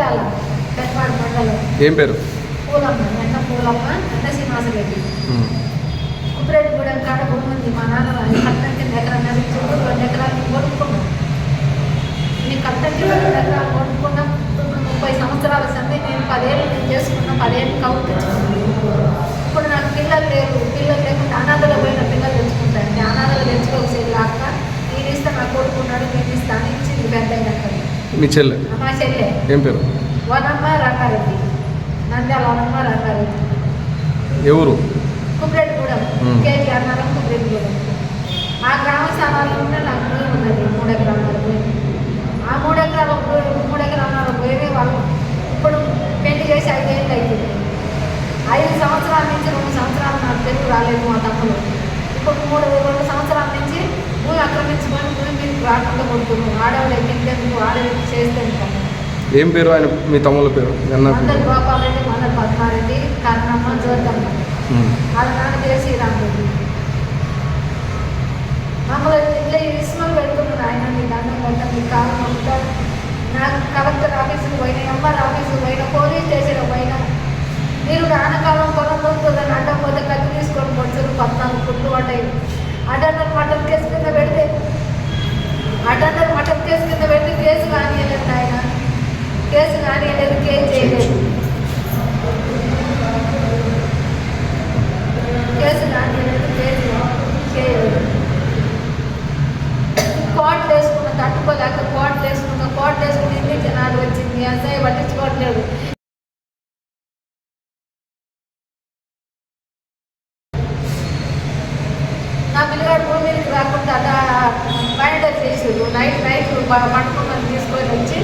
నంద్యాల పెద్దపాడు మండలం. ఏం పేరు? పూలమ్మ పూలమ్మ ఎండ శ్రీనివాసరెడ్డి. ఉమ్. కుప్పిరెడ్డిగూడెం కాడ భూమి ఉంది మా నాన్న రెండు ఎకరాలు కొనుక్కున్నాం. రెండు ఎకరాలు కొనుక్కున్నాం. ముప్పై సంవత్సరాల సంది నేను పదేళ్ళు నేను చేసుకున్నా పదేళ్ళు కౌలు తెచ్చుకున్నాను ఇప్పుడు నాకు పిల్లలు లేరు. పిల్లలు లేకుండా అనాథలో పోయిన పిల్లలు తెచ్చుకుంటాను అనాథలు తెచ్చుకోవసేది కాక నేను ఇస్తే నా కొడుకున్నాడు నేను ఇస్తాను ఇచ్చింది పెద్ద మీ చెల్లె? ఏం పేరు? ఎవరు? ఆ గ్రామ స్థానాల్లోనే నాకు భూమి ఉన్నది. మూడు ఎకరాల భూమి ఆ మూడు ఎకరాల భూమి మూడు ఎకరాల భూమి వాళ్ళు ఇప్పుడు పెళ్ళి చేసి ఐదేళ్ళు అవుతుంది ఐదు సంవత్సరాల నుంచి రెండు సంవత్సరాలు నాకు తెలుగు రాలేదు మా తమ్ముడు. ఇప్పుడు మూడు రెండు సంవత్సరాల నుంచి భూమి మీకు రాకుండా కొడుతున్నాం ఆడవాళ్ళు ఎక్కించేందుకు ఆడవాళ్ళు చేస్తే ఏం పేరు ఆయన? మీ తమ్ముళ్ళ పేరు? మందరి గోపాలరెడ్డి మందరి పద్మారెడ్డి కర్ణమ్మ. వాళ్ళ నాన్న చేసి రాంరెడ్డి మమ్మల్ని ఇట్లా ఇసుమలు పెడుతున్నారు ఆయన. మీ దండం మీ కాలం అంతా నాకు కలెక్టర్ ఆఫీసుకు పోయినా ఎంఆర్ ఆఫీసుకు పోయినా పోలీస్ స్టేషన్ పోయినా మీరు పొలం దొరుకుతుందని అడ్డం పోతే కత్తి తీసుకొని పొడుచులు పద్నాలుగు కుట్లు పడ్డాయి. అటెండర్ మటన్ కేసు కింద పెడితే అటెండర్ మటన్ కేసు కింద పెడితే కేసు కానియలేదు ఆయన కేసు కానియలేదు కేసు చేయలేదు కేసు కానియలేదు కేసు చేయలేదు కోట్లు వేసుకున్న తట్టుకోలేక కోట్లు వేసుకున్న కోట్లు వేసుకుని ఎన్ని జనాలు వచ్చింది ఎస్ఐ పట్టించుకోవట్లేదు నా పిల్లగాడు భూమి మీదకి రాకుండా బయట చేసారు నైట్ నైట్ పట్టుకున్నాను తీసుకొని వచ్చి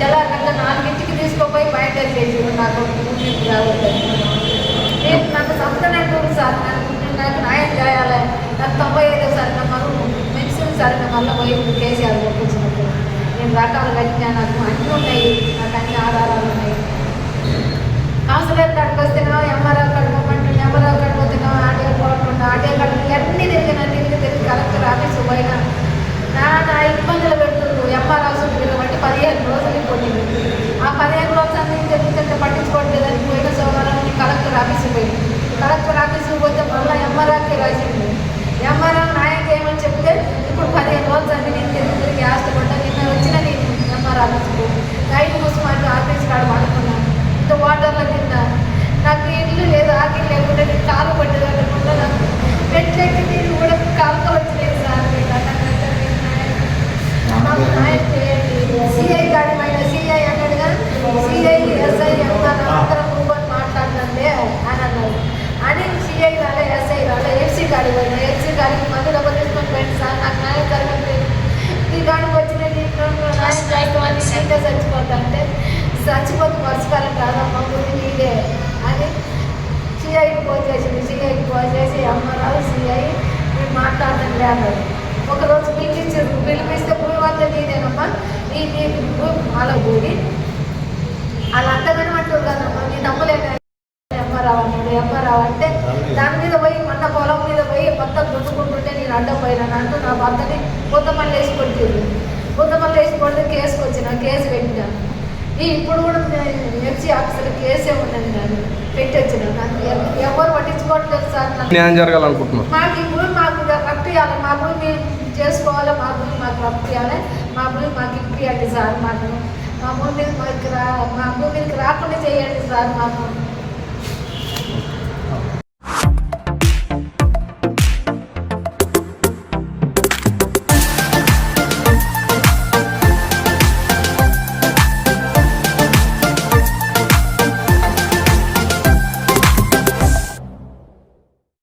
తెల్లారంగా నాలుగింటికి తీసుకుపోయి బయట చేసారు నాకు భూమి మీదకి రావద్దని నేను నన్ను సంపదనట్టు సార్. నేను నాకు న్యాయం చేయాలి. నాకు తొంభై ఐదో సార్. మనం మెడిసిన్ సార్. మళ్ళీ పోయి కేసీఆర్ పంపించినప్పుడు నేను రకాలు కట్టినా నాకు అన్నీ ఉన్నాయి. నాకు అన్ని ఆధారాలు ఉన్నాయి. కౌన్సిలర్ దానికి వస్తేనో ఎంఆర్ కాడికి పోమంటుండే ఎంఆర్ఓ కాడికి పోతేనో ఆర్టీఓ పోకుండా ఆర్టీఓ కాడికి అన్నీ తిరిగిన తిరిగి తిరిగి కలెక్టర్ ఆఫీసు పోయినా నా నా ఇబ్బందులు పెడుతుండ్రు ఎంఆర్ హౌస్ బట్టి పదిహేను రోజులు కొట్టింది ఆ పదిహేను రోజులు అన్ని తిరుగుతుంటే పట్టించుకోవట్లేదని పోయిన సోమవారం నేను కలెక్టర్ ఆఫీసు పోయింది కలెక్టర్ ఆఫీసుకు పోతే మళ్ళీ ఎంఆర్ఆర్కి రాసింది ఎంఆర్ఆర్ నాయకు ఏమని చెప్తే ఇప్పుడు పదిహేను రోజులు అన్ని నేను తిరిగి తిరిగి ఆశపడ్డా నిన్న వచ్చిన నేను ఎంఆర్ ఆఫీసుకు నైట్ ముస్మాన్ ఆఫీస్ కాడ పడుకున్నాను ఇంత వాటర్లో కింద నాకు ఇల్లు లేదు ఆకిల్ లేకుండా నేను కాలు పట్టేదాన్ని నాకు మెట్లెక్కి నేను కూడా కాలుతో వచ్చినాయి సార్ మీకు అన్నం పెట్టండి, నాకు న్యాయం చేయండి సిఐ గాడి పైన సిఐ అన్నాడుగా సిఐ ఎస్ఐ ఎంఆర్ అందరం కూర్చొని మాట్లాడినందే అని అన్నారు అని సిఐ రాలే ఎస్ఐ రాలే గాడి పోయినా గాడికి మందులు తీసుకొని పోయింది సార్ నాకు న్యాయం జరగట్లేదు. ఈ గాడికి వచ్చిన న్యాయం సీటే చచ్చిపోతా అంటే చచ్చిపోతే పరిష్కారం కాదమ్మా ముందు నీదే అని సిఐకి ఫోన్ చేసింది. సిఐకి ఫోన్ చేసి అమ్మారావు సిఐ నేను మాట్లాడడం లేదు ఒకరోజు పిలిపించారు. పిలిపిస్తే భూమి అంతా నీదేనమ్మా. నీ నీ మాలో భూమి వాళ్ళు నేను అడ్డం పోయినాను అంటూ నా భర్తని కొత్తమల్లి వేసి కొట్టింది కొత్తమల్లి వేసి కొడితే కేసుకు వచ్చిన కేసు పెట్టినాను ఈ ఇప్పుడు కూడా ఎఫ్సీ ఆఫీసర్ కేసే ఉన్నది నాకు పెట్టొచ్చిన నాకు ఎవ- ఎవరు పట్టించుకోవట్లేదు సార్ న్యాయం జరగాలనుకుంటున్నారు. మాకు ఈ భూమి మాకు రప్పియాలి మా భూమి మీరు చేసుకోవాలి మా భూమి మాకు రప్పియాలి మా భూమి మాకు ఇప్పియండి సార్ మాకు. మా భూమి మీద మాకు రా మా భూమి మీదకి రాకుండా చేయండి సార్ మాకు.